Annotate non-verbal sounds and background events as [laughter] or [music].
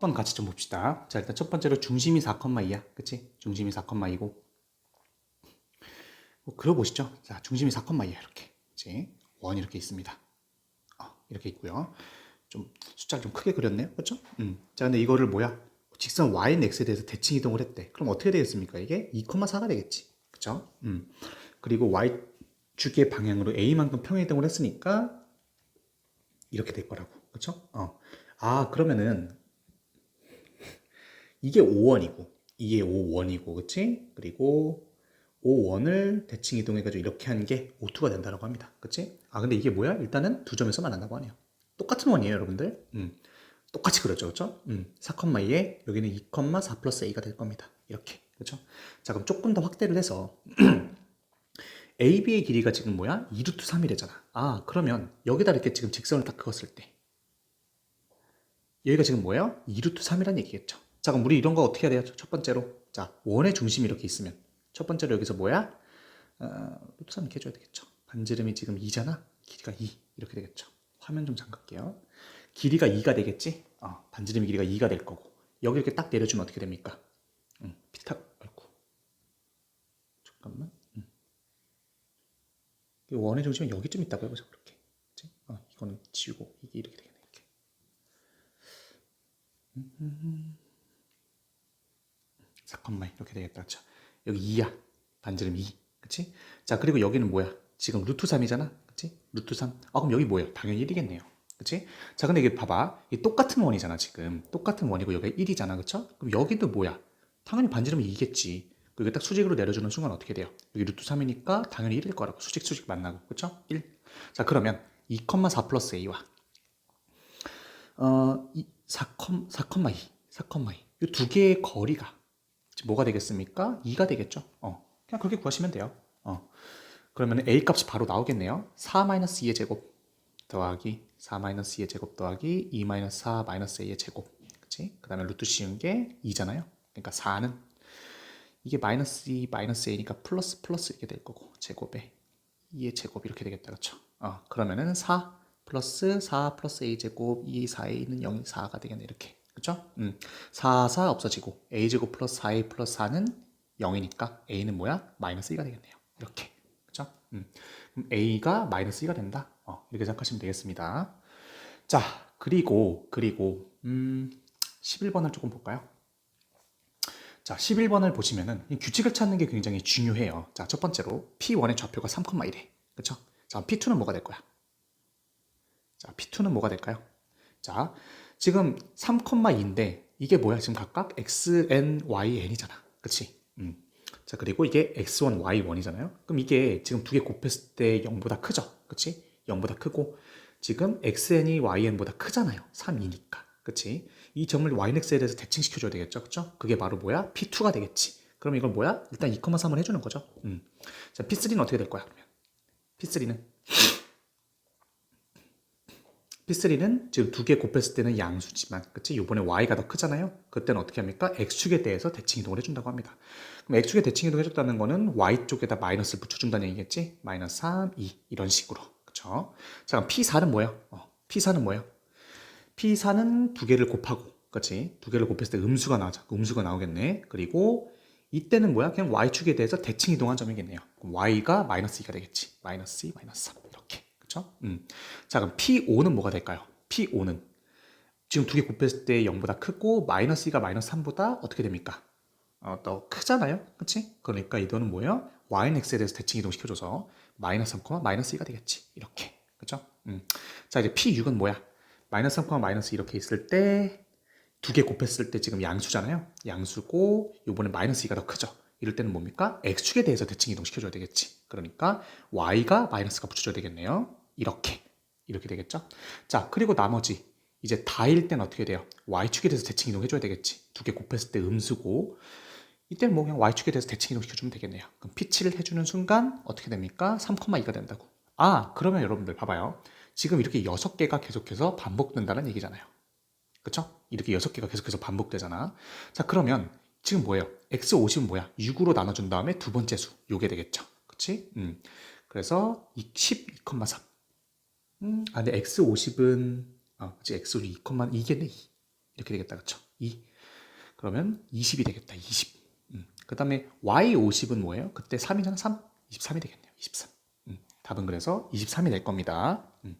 한번 같이 좀 봅시다. 자, 일단 첫 번째로 중심이 4,2야. 그치? 중심이 4,2고. 뭐, 그려보시죠. 자, 중심이 4,2야. 이렇게. 그치? 원 이렇게 있습니다. 어, 이렇게 있고요. 좀 숫자를 좀 크게 그렸네요. 그렇죠? 음. 자, 근데 이거를 뭐야? 직선 y는 x에 대해서 대칭 이동을 했대. 그럼 어떻게 되겠습니까? 이게 2,4가 되겠지. 그쵸? 음. 그리고 y 축의 방향으로 a만큼 평행 이동을 했으니까 이렇게 될 거라고. 그쵸? 어. 아, 그러면은 이게 5원이고 이게 5원이고 그치? 그리고 5원을 대칭 이동해가지고 이렇게 한게 5투가 된다고 합니다. 그치? 아 근데 이게 뭐야? 일단은 두 점에서 만난다고 하네요. 똑같은 원이에요 여러분들. 음. 똑같이 그렸죠. 그쵸? 음. 4,2에 여기는 2,4 플러스 a가 될 겁니다. 이렇게. 그쵸? 자 그럼 조금 더 확대를 해서 [clears throat] AB의 길이가 지금 뭐야? 2루트 3이래잖아. 아 그러면 여기다 이렇게 지금 직선을 딱 그었을 때 여기가 지금 뭐예요? 2루트 3이란 얘기겠죠. 자, 그럼 우리 이런 거 어떻게 해야 돼요? 첫 번째로. 자, 원의 중심이 이렇게 있으면. 첫 번째로 여기서 뭐야? 어, 루트 3 이렇게 해줘야 되겠죠. 반지름이 지금 2잖아. 길이가 2. 이렇게 되겠죠. 화면 좀 잠갈게요. 길이가 2가 되겠지? 어, 반지름이 길이가 2가 될 거고. 여기 이렇게 딱 내려주면 어떻게 됩니까? 응, 피탁, 아이고. 잠깐만. 응. 이 원의 중심은 여기쯤 있다고 해보자, 그렇게. 그치? 어, 이거는 지우고, 이게 이렇게 되겠네, 이렇게. 잠깐만 이렇게 되겠다. 자, 여기 2야. 반지름 2. 그치? 자, 그리고 여기는 뭐야? 지금 루트 3이잖아. 그치? 루트 3. 아, 그럼 여기 뭐야? 당연히 1이겠네요. 그치? 자, 근데 이게 봐봐. 이 똑같은 원이잖아, 지금. 똑같은 원이고 여기가 1이잖아. 그쵸? 그럼 여기도 뭐야? 당연히 반지름이 2겠지. 그리고 딱 수직으로 내려주는 순간 어떻게 돼요? 여기 루트 3이니까 당연히 1일 거라고. 수직, 수직 만나고. 그쵸? 1. 자, 그러면 2,4 플러스 a와 어, 4,2, 4,2. 이 두 개의 거리가 뭐가 되겠습니까? 2가 되겠죠. 어, 그냥 그렇게 구하시면 돼요. 어, 그러면 a 값이 바로 나오겠네요. 4-2의 제곱 더하기 4-2의 제곱 더하기 2-4-a의 제곱. 그치? 그 다음에 루트 씌운 게 2잖아요. 그러니까 4는 이게 마이너스 2, 마이너스 a니까 플러스 플러스 이렇게 될 거고 제곱에 2의 제곱 이렇게 되겠다. 그쵸? 어, 그러면은 4 플러스 4 플러스 a 제곱 2, 4a는 0, 4가 되겠네. 이렇게. 그쵸? 음. 4, 4 없어지고 a제곱 플러스 4a 플러스 4는 0이니까 a는 뭐야? 마이너스 2가 되겠네요. 이렇게. 그쵸? 음. 그럼 a가 마이너스 2가 된다. 어, 이렇게 생각하시면 되겠습니다. 자, 그리고 그리고 음, 11번을 조금 볼까요? 자, 11번을 보시면은 이 규칙을 찾는 게 굉장히 중요해요. 자, 첫 번째로 P1의 좌표가 3,1에. 그쵸? 자, P2는 뭐가 될 거야? 자, P2는 뭐가 될까요? 자, 지금 3,2인데 이게 뭐야? 지금 각각 xn, yn이잖아. 그치? 음. 자, 그리고 이게 x1, y1이잖아요. 그럼 이게 지금 두 개 곱했을 때 0보다 크죠? 그치? 0보다 크고 지금 xn이 yn보다 크잖아요. 3이니까. 그치? 이 점을 ynx에 대해서 대칭시켜줘야 되겠죠? 그쵸? 그게 바로 뭐야? P2가 되겠지. 그럼 이건 뭐야? 일단 2,3을 해주는 거죠. 음. 자, P3는 어떻게 될 거야? 그러면 P3는 P3는 지금 두 개 곱했을 때는 양수지만, 그치? 요번에 y가 더 크잖아요? 그때는 어떻게 합니까? x축에 대해서 대칭 이동을 해준다고 합니다. 그럼 x축에 대칭 이동 해줬다는 거는 y쪽에다 마이너스를 붙여준다는 얘기겠지? 마이너스 3, 2 이런 식으로. 그쵸? 자, 그럼 P4는 뭐예요? 어, P4는 뭐예요? P4는 두 개를 곱하고, 그치? 두 개를 곱했을 때 음수가 나오자. 그 음수가 나오겠네. 그리고 이때는 뭐야? 그냥 y축에 대해서 대칭 이동한 점이겠네요. 그럼 y가 마이너스 2가 되겠지. 마이너스 2, 마이너스 3 이렇게. 그쵸? 음. 자, 그럼 P5는 뭐가 될까요? P5는 지금 두 개 곱했을 때 0보다 크고 마이너스 2가 마이너스 3보다 어떻게 됩니까? 어, 더 크잖아요. 그치? 그러니까 이도는 뭐예요? y는 x에 대해서 대칭 이동시켜줘서 마이너스 3, 마이너스 2가 되겠지. 이렇게. 그쵸? 음. 자, 이제 P6은 뭐야? 마이너스 3, 마이너스 이렇게 있을 때 두 개 곱했을 때 지금 양수잖아요. 양수고 요번에 마이너스 2가 더 크죠. 이럴 때는 뭡니까? x축에 대해서 대칭 이동시켜줘야 되겠지. 그러니까 y가 마이너스가 붙여줘야 되겠네요. 이렇게. 이렇게 되겠죠? 자, 그리고 나머지 이제 다일 때는 어떻게 돼요? y축에 대해서 대칭 이동해줘야 되겠지. 두 개 곱했을 때 음수고 이때는 뭐 그냥 y축에 대해서 대칭 이동시켜주면 되겠네요. 그럼 P7을 해주는 순간 어떻게 됩니까? 3,2가 된다고. 아, 그러면 여러분들 봐봐요. 지금 이렇게 6개가 계속해서 반복된다는 얘기잖아요. 그쵸? 이렇게 6개가 계속해서 반복되잖아. 자, 그러면 지금 뭐예요? x50은 뭐야? 6으로 나눠준 다음에 두 번째 수. 요게 되겠죠. 그치? 음. 그래서 12,3. 음, 아, 근데 x50은, 아, 그치, x50 2,2겠네. 2. 이렇게 되겠다. 그쵸? 2. 그러면 20이 되겠다. 20. 음. 그 다음에 y 50은 뭐예요? 그때 3이잖아. 3. 23이 되겠네요. 23. 음. 답은 그래서 23이 될 겁니다. 음.